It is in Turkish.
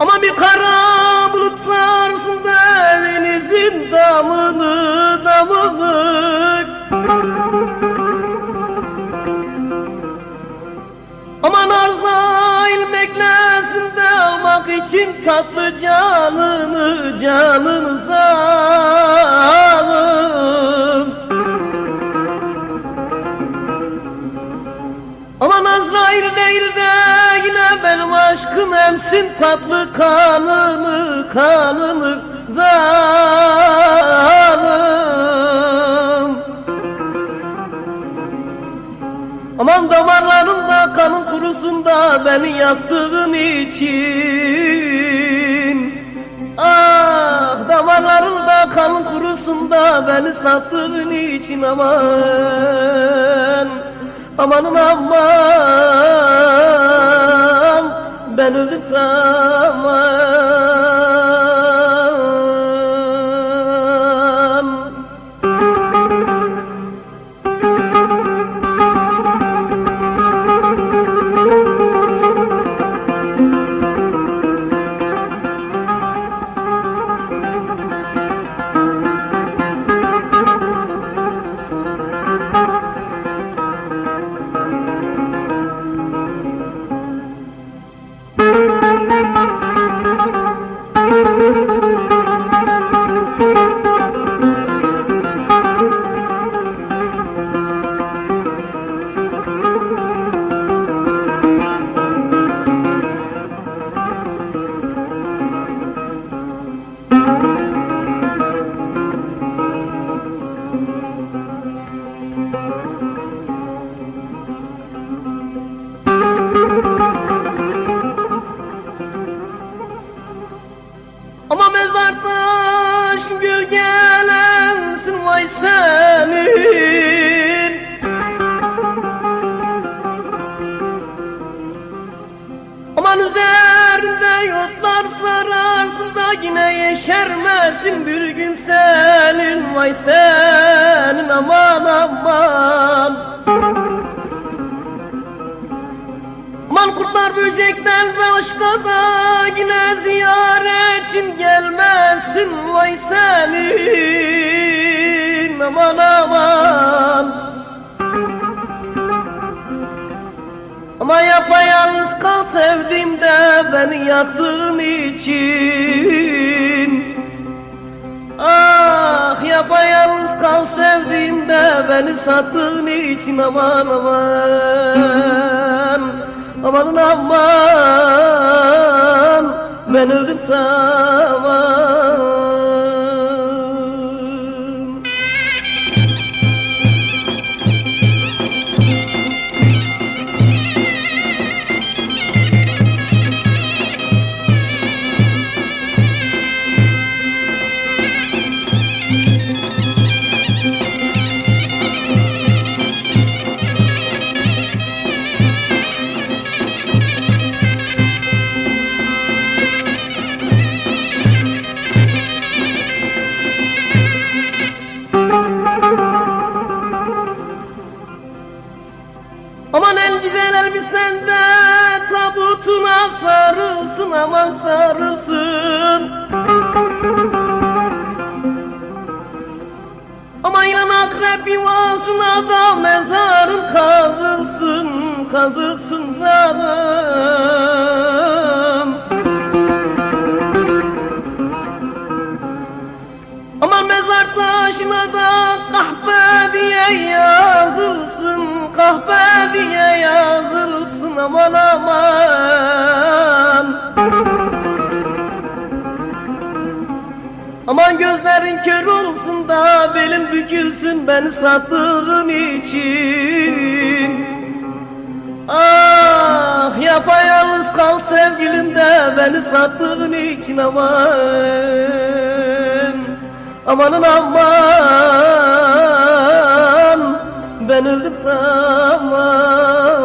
Ama bir kara bulut sarsın da evinizin damını damını. Aman arzail beklesin de almak için tatlı canını canınıza alın aşkım emsin tatlı kanını kanını zalim Aman damarlarımda kanın kurusun da beni yaktığın için. Ah damarlarımda kanın kurusun da beni sattığın için aman. Amanın aman ben öldüm senin. Aman üzerinde yotlar sararsın da yine yeşermesin bir gün senin vay senin aman aman. Aman kurtlar böcekler ve başka da yine ziyaretçim gelmesin vay senin aman aman. Ama yapayalnız kal sevdiğimde beni yaktığın için. Ah yapayalnız kal sevdiğimde beni sattığın için. Aman aman. Aman aman. Ben öldüm tamam en güzel elbisende tabutuna sarılsın aman sarılsın. Ama ilan akrep yuvasına da mezarın kazılsın kazılsın canım. Aman mezar taşına da kahpe diye yazılsın Kahpe aman aman. Aman gözlerin kör olsun da belin bükülsün beni sattığın için. Ah yapayalnız kal sevgilim de beni sattığın için aman. Amanın aman. Ben öldüm tamam